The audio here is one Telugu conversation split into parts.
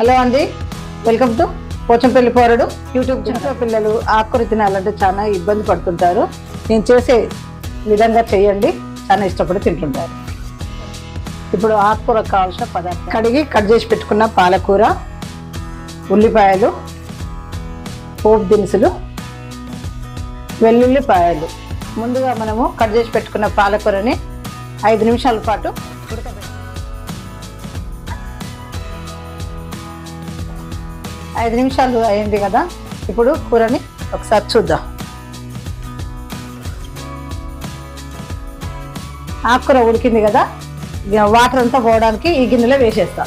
హలో అండి. వెల్కమ్ టు పోచంపల్లి పోరడు యూట్యూబ్ చిన్న పిల్లలు ఆకుకూర తినాలంటే చాలా ఇబ్బంది పడుతుంటారు. నేను చేసే విధంగా చేయండి. చాలా ఇష్టపడి తింటుంటారు. ఇప్పుడు ఆకుకూర కావాల్సిన పదార్థం కడిగి కట్ చేసి పెట్టుకున్న పాలకూర ఉల్లిపాయలు పోపు దినుసులు వెల్లుల్లిపాయలు ముందుగా మనము కట్ చేసి పెట్టుకున్న పాలకూరని ఐదు నిమిషాల పాటు ఉడకబెట్టాలి ఐదు నిమిషాలు అయింది కదా ఇప్పుడు కూరని ఒకసారి చూద్దాం. ఆకుకూర ఉడికింది కదా వాటర్ అంతా పోవడానికి ఈ గిన్నెలో వేసేస్తా.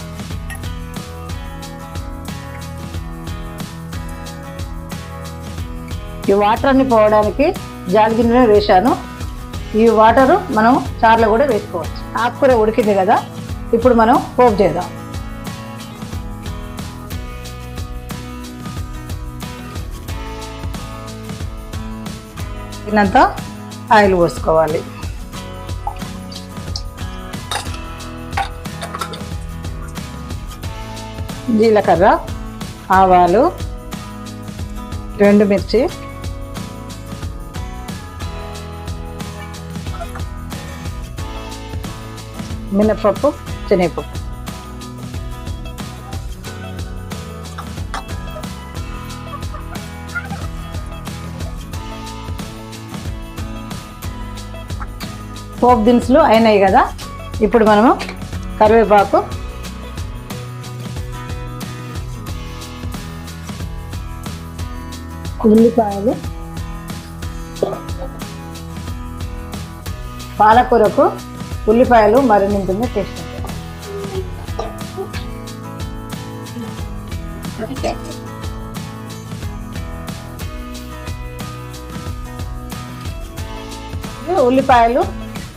ఈ వాటర్ అన్ని పోవడానికి జాలి గిన్నెలో వేశాను. ఈ వాటరు మనం చార్లో కూడా వేసుకోవచ్చు. ఆకుకూర ఉడికింది కదా ఇప్పుడు మనం పోపు చేద్దాం. తిన్నంత ఆయిల్ పోసుకోవాలి. జీలకర్ర ఆవాలు రెండు మిర్చి మినపప్పు శనగపప్పు. పోపు దినుసులు అయినాయి కదా. ఇప్పుడు మనము కరివేపాకు. ఉల్లిపాయలు. పాలకూరకు ఉల్లిపాయలు మరినింటుంది టేస్ట్ ఉల్లిపాయలు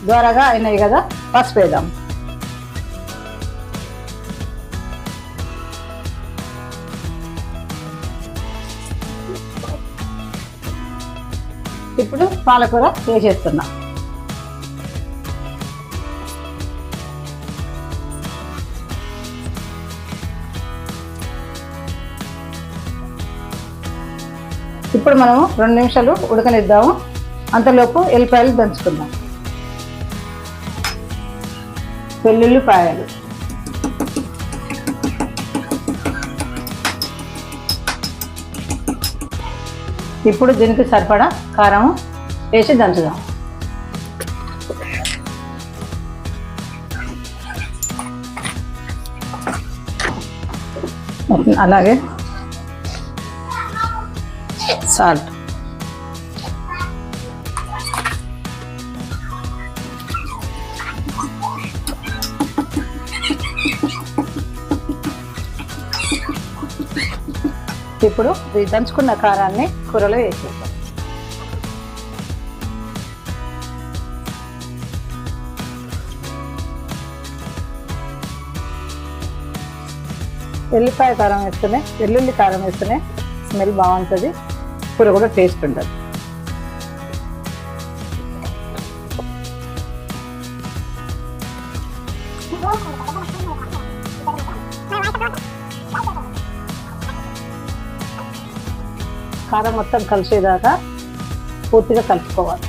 ద్వారాగా అయినాయి కదా? పసుపు వేద్దాం. ఇప్పుడు పాలకూర వేసేస్తున్నా ఇప్పుడు మనము రెండు నిమిషాలు ఉడకనిద్దాము. అంతలోపు ఎల్లిపాయలు దంచుకుందాం. వెల్లుల్లిపాయలు. ఇప్పుడు దీనికి సరిపడా కారం వేసి దంచుదాం. అలాగే. సాల్ట్. ఇప్పుడు దంచుకున్న కారాన్ని కూరలో వేసేద్దాం. ఎల్లిపాయ కారం వేస్తేనే వెల్లుల్లి కారం వేస్తేనే స్మెల్ బాగుంటుంది. కూర కూడా టేస్ట్ ఉంటుంది. కారం మొత్తం కలిసేదాకా పూర్తిగా కలుపుకోవాలి.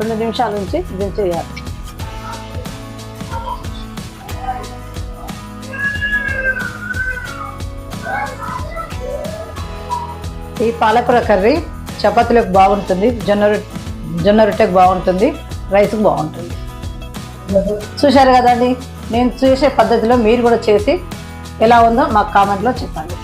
రెండు నిమిషాల నుంచి దించేయాలి ఈ పాలకూర కర్రీ చపాతీలకు బాగుంటుంది జొన్న జొన్న రొట్టెకు బాగుంటుంది రైస్కి బాగుంటుంది. చూశారు కదండి? నేను చేసే పద్ధతిలో మీరు కూడా చేసి ఎలా ఉందో మాకు కామెంట్లో చెప్పండి.